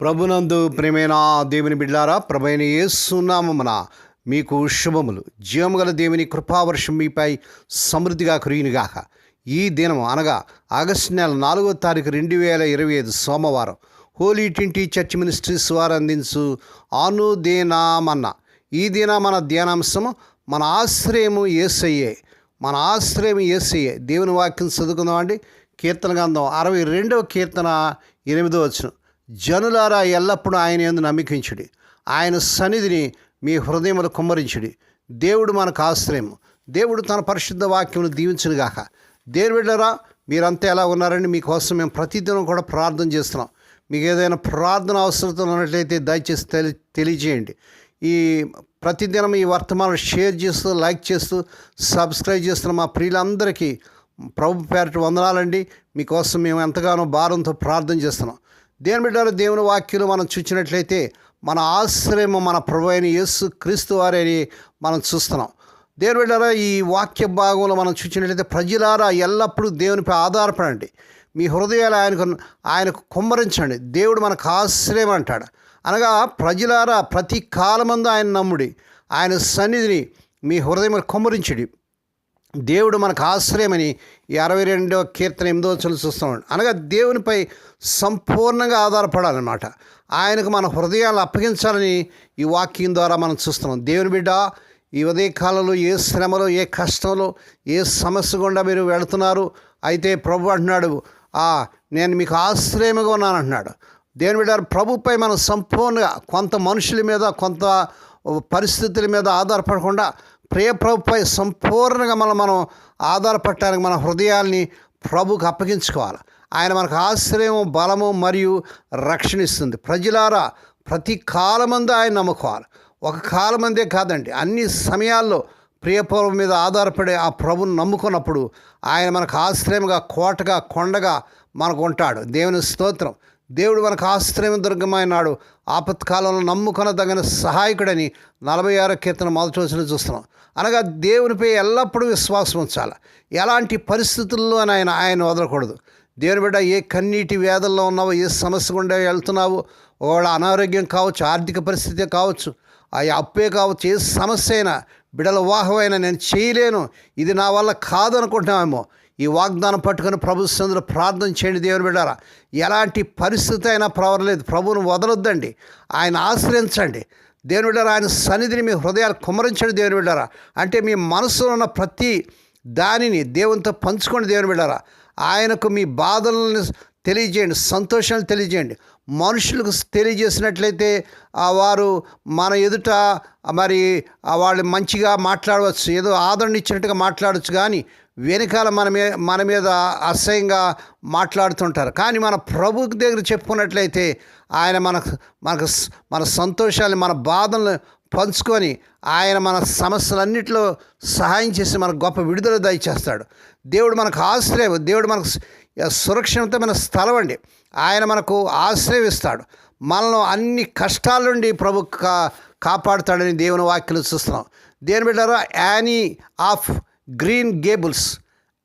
ప్రభునందు ప్రేమైన దేవుని బిడ్డారా ప్రభైన ఏసునామమున మీకు శుభములు. జీవముగల దేవుని కృపావర్షం మీపై సమృద్ధిగా కురియునుగాక. ఈ దినం అనగా ఆగస్టు నెల నాలుగో తారీఖు రెండు వేల ఇరవై ఐదు సోమవారం హోలీ ట్వంటీ చర్చ్ మినిస్ట్రీస్ వారు అందించు అనుదేనామన్న. ఈ దిన మన ధ్యానాంశము మన ఆశ్రయము ఏసయ్యే మన ఆశ్రయం ఏసయ్యే దేవుని వాక్యం చదువుకుందామండి. కీర్తన గంధం అరవై రెండవ కీర్తన ఎనిమిదో వచ్చిన జనులారా ఎల్లప్పుడూ ఆయన ఎందు నమ్మికించుడి. ఆయన సన్నిధిని మీ హృదయములు కుమ్మరించుడి. దేవుడు మనకు ఆశ్రయం దేవుడు తన పరిశుద్ధ వాక్యమును దీవించునుగాక. దేవుళ్ళరా మీరంతా ఎలా ఉన్నారండి? మీకోసం మేము ప్రతిదినం కూడా ప్రార్థన చేస్తున్నాం. మీకు ఏదైనా ప్రార్థన అవసరత ఉన్నట్లయితే దయచేసి తెలి తెలియజేయండి. ఈ ప్రతిదినం ఈ వర్తమానం షేర్ చేస్తూ లైక్ చేస్తూ సబ్స్క్రైబ్ చేస్తున్న మా ప్రియులందరికీ ప్రభు పేరటి వందనాలండి. మీకోసం మేము ఎంతగానో భారంతో ప్రార్థన చేస్తున్నాం. దేని బిడ్డలు దేవుని వాక్యులు మనం చూసినట్లయితే మన ఆశ్రయం మన ప్రభు అయిన యేసు క్రీస్తు వారని మనం చూస్తున్నాం. దేవుని బిడ్డారా ఈ వాక్య భాగంలో మనం చూసినట్లయితే ప్రజలారా ఎల్లప్పుడూ దేవునిపై ఆధారపడండి. మీ హృదయాలు ఆయనకు ఆయనకు కుమ్మరించండి. దేవుడు మనకు ఆశ్రయం అంటాడు. అనగా ప్రజలారా ప్రతి కాలమందు ఆయన నమ్ముడి. ఆయన సన్నిధిని మీ హృదయం కుమ్మరించడి. దేవుడు మనకు ఆశ్రయమని అరవై రెండవ కీర్తన ఎనిమిదో చలు చూస్తున్నాడు అనగా దేవునిపై సంపూర్ణంగా ఆధారపడాలన్నమాట. ఆయనకు మన హృదయాలు అప్పగించాలని ఈ వాక్యం ద్వారా మనం చూస్తున్నాం. దేవుని బిడ్డ ఈ ఉదయ కాలంలో ఏ శ్రమలో ఏ కష్టంలో ఏ సమస్య గుండా మీరు వెళుతున్నారు? అయితే ప్రభు అంటున్నాడు "ఆ, నేను మీకు ఆశ్రయముగా ఉన్నాను అంటున్నాడు. దేవుని బిడ్డ ప్రభుపై మనం సంపూర్ణంగా కొంత మనుషుల మీద కొంత పరిస్థితుల మీద ఆధారపడకుండా ప్రియ ప్రభుపై సంపూర్ణంగా మనం మనం ఆధారపడటానికి మన హృదయాల్ని ప్రభుకు అప్పగించుకోవాలి. ఆయన మనకు ఆశ్రయం బలము మరియు రక్షణ ఇస్తుంది. ప్రజలారా ప్రతి కాలమందు ఆయన నమ్ముకోవాలి. ఒక కాలమందే కాదండి అన్ని సమయాల్లో ప్రియపూర్వం మీద ఆధారపడి ఆ ప్రభుని నమ్ముకున్నప్పుడు ఆయన మనకు ఆశ్రయంగా కోటగా కొండగా మనకు ఉంటాడు. దేవుని స్తోత్రం. దేవుడు మనకు ఆశ్రయం దుర్గమైనాడు ఆపత్కాలంలో నమ్ముకొనదగిన సహాయకుడని నలభై ఆరో కీర్తన మొదటి రోజున చూస్తున్నాం. అనగా దేవునిపై ఎల్లప్పుడూ విశ్వాసం ఉంచాలి. ఎలాంటి పరిస్థితుల్లో ఆయన ఆయన వదలకూడదు. దేవుని బిడ్డ ఏ కన్నీటి వేదల్లో ఉన్నావో ఏ సమస్య గుండా వెళ్తున్నావో ఒకవేళ అనారోగ్యం కావచ్చు ఆర్థిక పరిస్థితి కావచ్చు ఆ అప్పే కావచ్చు ఏ సమస్య అయినా బిడల వివాహమైనా నేను చేయలేను. ఇది నా వల్ల కాదనుకుంటున్నామేమో ఈ వాగ్దానం పట్టుకొని ప్రభు సందులో ప్రార్థన చేయండి దేవుని బిడ్డారా. ఎలాంటి పరిస్థితి అయినా ప్రవరలేదు ప్రభువును వదలొద్దండి. ఆయన ఆశ్రయించండి. దేవుని బిడ్డారా ఆయన సన్నిధిని మీ హృదయాలు కుమరించండి దేవుని బిడ్డారా. అంటే మీ మనసులో ఉన్న ప్రతి దానిని దేవునితో పంచుకోండి దేవుని బిడ్డారా. ఆయనకు మీ బాధలను తెలియజేయండి. సంతోషాలు తెలియజేయండి. మనుషులకు తెలియజేసినట్లయితే వారు మన ఎదుట మరి వాళ్ళు మంచిగా మాట్లాడవచ్చు. ఏదో ఆదరణ ఇచ్చినట్టుగా మాట్లాడవచ్చు. కానీ వెనకాల మన మీద మన మీద అసహ్యంగా మాట్లాడుతుంటారు. కానీ మన ప్రభు దగ్గర చెప్పుకున్నట్లయితే ఆయన మనకు మనకు మన సంతోషాన్ని మన బాధలను పంచుకొని ఆయన మన సమస్యలన్నింటిలో సహాయం చేసి మనకు గొప్ప విడుదల దయచేస్తాడు. దేవుడు మనకు ఆశ్రయం దేవుడు మనకు సురక్షితమైన స్థలం అండి. ఆయన మనకు ఆశ్రయిస్తాడు మనల్ని అన్ని కష్టాల నుండి ప్రభు కా కాపాడుతాడని దేవుని వాక్యలు చూస్తున్నాం. దేని బిడ్డారా? Anne of Green Gables.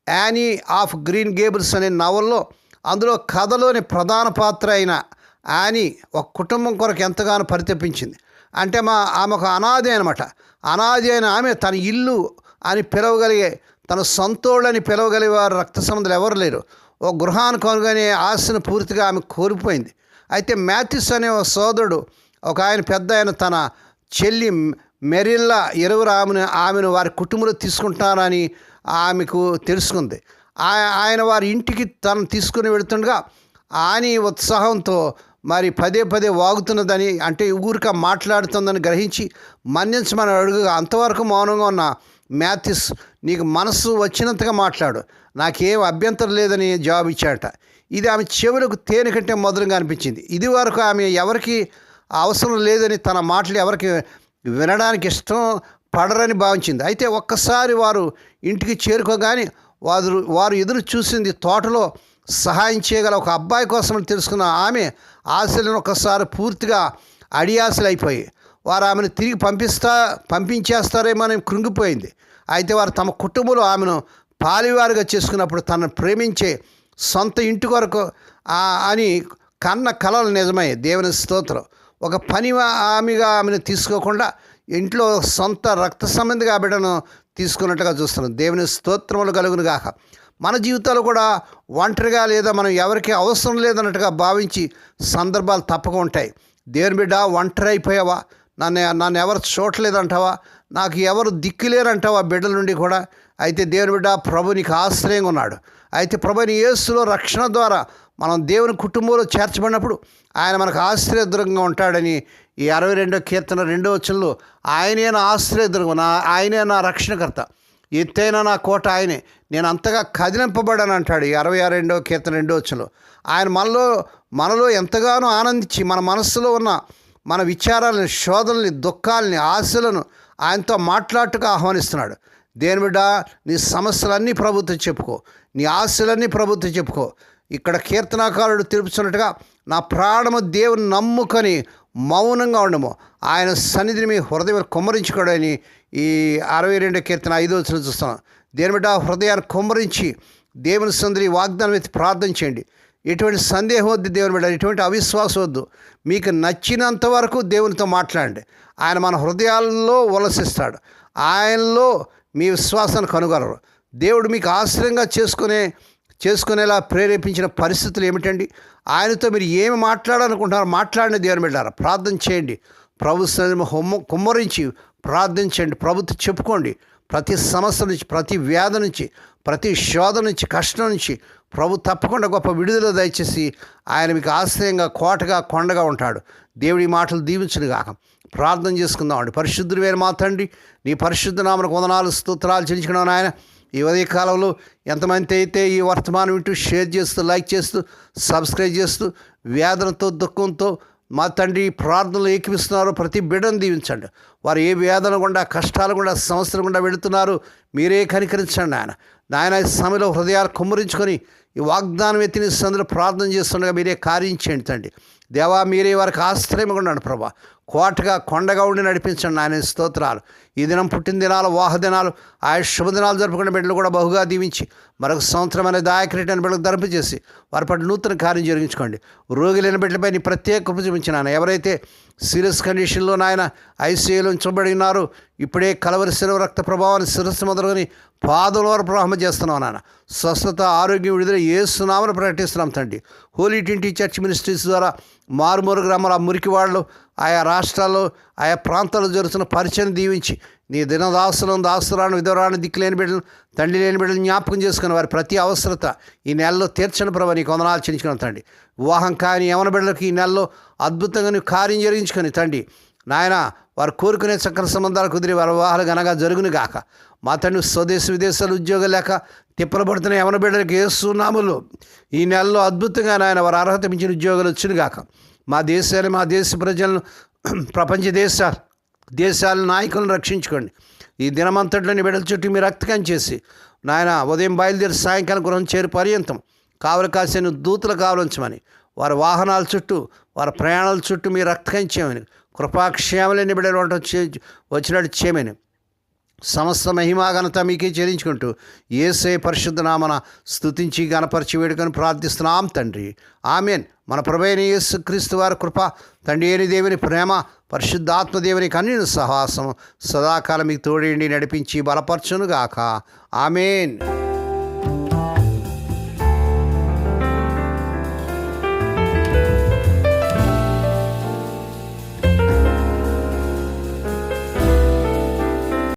Anne of Green Gables అనే నవల్లో అందులో కథలోని ప్రధాన పాత్ర అయిన యానీ ఒక కుటుంబం కొరకు ఎంతగానో పరితపించింది. అంటే మా ఆమె ఒక అనాది అనమాట అనాది అయిన ఆమె తన ఇల్లు అని పిలవగలిగే తన సొంతోళ్ళని పిలవగలిగే వారు రక్త సంబంధాలు ఎవరు లేరు. ఓ గృహాన్ని కొనుగొనే ఆశను పూర్తిగా ఆమె కోల్పోయింది. అయితే మ్యాథ్యూస్ అనే ఒక సోదరుడు ఒక ఆయన పెద్ద ఆయన తన చెల్లి మెరిల్లా ఇరువురు ఆమెను ఆమెను వారి కుటుంబంలో తీసుకుంటారని ఆమెకు తెలుసుకుంది. ఆ- ఆయన వారి ఇంటికి తను తీసుకుని వెళుతుండగా ఆని ఉత్సాహంతో మరి పదే పదే వాగుతున్నదని అంటే ఊరిక మాట్లాడుతుందని గ్రహించి మన్నించమని అడుగుగా అంతవరకు మౌనంగా ఉన్న మ్యాథిస్ నీకు మనసు వచ్చినంతగా మాట్లాడు. నాకేం అభ్యంతరం లేదని జవాబు ఇచ్చాట ఇది ఆమె చెవులకు తేనె కంటే మధురంగా అనిపించింది. ఇది వరకు ఆమె ఎవరికి అవసరం లేదని తన మాటలు ఎవరికి వినడానికి ఇష్టం పడరని భావించింది. అయితే ఒక్కసారి వారు ఇంటికి చేరుకోగానే వారు వారు ఎదురు చూసింది తోటలో సహాయం చేయగల ఒక అబ్బాయి కోసం తెలుసుకున్న ఆమె ఆశలను ఒకసారి పూర్తిగా అడియాసలు అయిపోయి వారు ఆమెను తిరిగి పంపిస్తా పంపించేస్తారేమో అని కృంగిపోయింది. అయితే వారు తమ కుటుంబంలో ఆమెను పాలివారుగా చేసుకున్నప్పుడు తనను ప్రేమించే సొంత ఇంటి కొరకు అని కన్న కలలు నిజమై దేవుని స్తోత్రం. ఒక పని ఆమెగా ఆమెను తీసుకోకుండా ఇంట్లో సొంత రక్త సంబంధిగా బిడ్డను తీసుకున్నట్టుగా చూస్తున్నాం. దేవుని స్తోత్రములు కలుగును గాక. మన జీవితాలు కూడా ఒంటరిగా లేదా మనం ఎవరికి అవసరం లేదన్నట్టుగా భావించి సందర్భాలు తప్పక ఉంటాయి. దేవుని బిడ్డ ఒంటరి అయిపోయావా నన్ను నన్ను ఎవరు చూడలేదంటావా? నాకు ఎవరు దిక్కులేరంటావా బిడ్డల నుండి కూడా? అయితే దేవుని బిడ్డ ప్రభు నీకు ఆశ్రయంగా ఉన్నాడు. అయితే ప్రభుని యేసులో రక్షణ ద్వారా మనం దేవుని కుటుంబంలో చేర్చబడినప్పుడు ఆయన మనకు ఆశ్రయదుర్గంగా ఉంటాడని ఈ అరవై రెండో కీర్తన రెండో వచనంలో ఆయనే నా ఆశ్రయదుర్గం నా ఆయనే నా రక్షణకర్త. ఎత్తైన నా కోట ఆయనే. నేను అంతగా కదిలింపబడని అంటాడు ఈ అరవై ఆరు రెండో కీర్తన రెండో వచ్చంలో ఆయన మనలో మనలో ఎంతగానో ఆనందించి మన మనస్సులో ఉన్న మన విచారాలని శోధనల్ని దుఃఖాలని ఆశలను ఆయనతో మాట్లాడుటకు ఆహ్వానిస్తున్నాడు. దేని బిడ్డ నీ సమస్యలన్నీ ప్రభుత్వం చెప్పుకో. నీ ఆశలన్నీ ప్రభుత్వం చెప్పుకో. ఇక్కడ కీర్తనాకారుడు తెలుపుతున్నట్టుగా నా ప్రాణము దేవుని నమ్ముకొని మౌనంగా ఉండము. ఆయన సన్నిధిని మీ హృదయం కుమ్మరించుకోడని ఈ అరవై రెండు కీర్తన ఐదో వచ్చిన చూస్తున్నాం. దేని బిడ్డ హృదయాన్ని కుమ్మరించి దేవుని సందరి వాగ్దానం ఎత్తి ప్రార్థన చేయండి. ఎటువంటి సందేహం వద్దు దేవుని బిడ్డ ఎటువంటి అవిశ్వాసం వద్దు. మీకు నచ్చినంత వరకు దేవునితో మాట్లాడండి. ఆయన మన హృదయాల్లో వలసిస్తాడు. ఆయనలో మీ విశ్వాసాన్ని కనుగొనరు. దేవుడు మీకు ఆశ్రయంగా చేసుకునే చేసుకునేలా ప్రేరేపించిన పరిస్థితులు ఏమిటండి? ఆయనతో మీరు ఏమి మాట్లాడాలనుకుంటున్నారో? మాట్లాడిన దేవుని బిడ్డారా ప్రార్థన చేయండి. ప్రభు సన్నిధిని కుమ్మరించి ప్రార్థించండి ప్రభుత్వం చెప్పుకోండి. ప్రతి సమస్య నుంచి ప్రతి వ్యాధి నుంచి ప్రతి శోధ నుంచి కష్టం నుంచి ప్రభు తప్పకుండా గొప్ప విడుదల దయచేసి ఆయన మీకు ఆశ్రయంగా కోటగా కొండగా ఉంటాడు. దేవుడి మాటలు దీవించను గాక. ప్రార్థన చేసుకుందామండి. పరిశుద్ధుడు వేరు మా నీ పరిశుద్ధ నామకు వందనాలు స్తోత్రాలు చెల్లించుకున్నాను ఆయన ఈ ఉదయ కాలంలో ఎంతమంది అయితే ఈ వర్తమానం వింటూ షేర్ చేస్తూ లైక్ చేస్తూ సబ్స్క్రైబ్ చేస్తూ వేదనతో దుఃఖంతో మా తండ్రి ప్రార్థనలు ఏకిపిస్తున్నారు. ప్రతి బిడ్డను దీవించండి. వారు ఏ వేదన గుండా కష్టాలు గుండా సమస్యల గుండా వెళుతున్నారు మీరే కనికరించండి ఆయన నాయన సమయంలో హృదయాలు కుమ్మరించుకొని ఈ వాగ్దానం ఎత్తిన సందులో ప్రార్థన చేస్తుండగా మీరే కార్యం చేయండి తండ్రి. దేవా మీరే వారికి ఆశ్రయంగా ఉండండి ప్రభా. కోటగా కొండగా ఉండి నడిపించండి ఆయన స్తోత్రాలు. ఈ దినం పుట్టినదినాలు వాహదినాలు ఆయా శుభదినాలు జరుపుకునే బిడ్డలు కూడా బహుగా దీవించి మరొక సంవత్సరం అనే దాయకరీటైన బిడ్డలకు ధరింపజేసి వారి పట్ల నూతన కార్యం జరిగించుకోండి. రోగులైన బిడ్డలపై నీ ప్రత్యేక కృప చూపించిన ఎవరైతే సీరియస్ కండిషన్లో నాయన ఐసీయూలో ఉంచబడి ఉన్నారు ఇప్పుడే కలవరి శిరవ రక్త ప్రభావాన్ని శిరస్సు మొదలుకొని పాదల వరకు ప్రవాహం చేస్తున్నాం నాన్న స్వస్థత ఆరోగ్యం విడుదల ఏసునామని ప్రకటిస్తున్నాం తండ్రి. హోలీ ట్వంటీ చర్చ్ మినిస్ట్రీస్ ద్వారా మారుమూరు గ్రామాల మురికివాళ్ళు ఆయా రాష్ట్రాల్లో ఆయా ప్రాంతాల్లో జరుగుతున్న పరిచయం దీవించి. నీ దినదాసులను దాసురాను దిక్కు దిక్కులేని బిడ్డలు తండ్రి లేని బిడ్డలు జ్ఞాపకం చేసుకుని వారి ప్రతి అవసరత ఈ నెలలో తీర్చని ప్రభావ నీకు వందనాలు చెల్లించుకున్నాం తండ్రి. వివాహం కాని యవన బిడ్డలకు ఈ నెలలో అద్భుతంగా నువ్వు కార్యం జరిగించుకొని తండ్రి. నాయన వారు కోరుకునే చక్కని సంబంధాలు కుదిరి వారి వివాహాలు గనగా జరుగును గాక. మా తండ్రి స్వదేశ విదేశాలు ఉద్యోగం లేక తిప్పలు పడుతున్న యవన బిడ్డలకు ఏసునాములు ఈ నెలలో అద్భుతంగా నాయన వారి అర్హత మించిన ఉద్యోగాలు వచ్చును గాక. మా దేశాన్ని మా దేశ ప్రజలను ప్రపంచ దేశ దేశాల నాయకులను రక్షించుకోండి. ఈ దినమంతట్లోని బిడ్డల చుట్టూ మీరు రక్తకం చేసి నాయన ఉదయం బయలుదేరి సాయంకాలం గృహం చేరు పర్యంతం. కావలి కాసిన దూతలు కావలించమని వారి వాహనాల చుట్టూ వారి ప్రయాణాల చుట్టూ మీరు రక్తకం చేయమని కృపాక్షేమలేని బిడ్డలు చే- వచ్చినట్టు చేయమని సమస్త మహిమాఘనత మీకే చెల్లించుకుంటూ ఏసే పరిశుద్ధ నామన స్థుతించి గణపరిచి వేడుకొని ప్రార్థిస్తున్నాం తండ్రి. ఆమెన్. మన ప్రభైన యేసు క్రీస్తు వారి కృప తండ్రి ఏని దేవుని ప్రేమ పరిశుద్ధాత్మ దేవుని సహాసం సదాకాలం మీకు తోడేండి నడిపించి బలపరచునుగాక. ఆమెన్.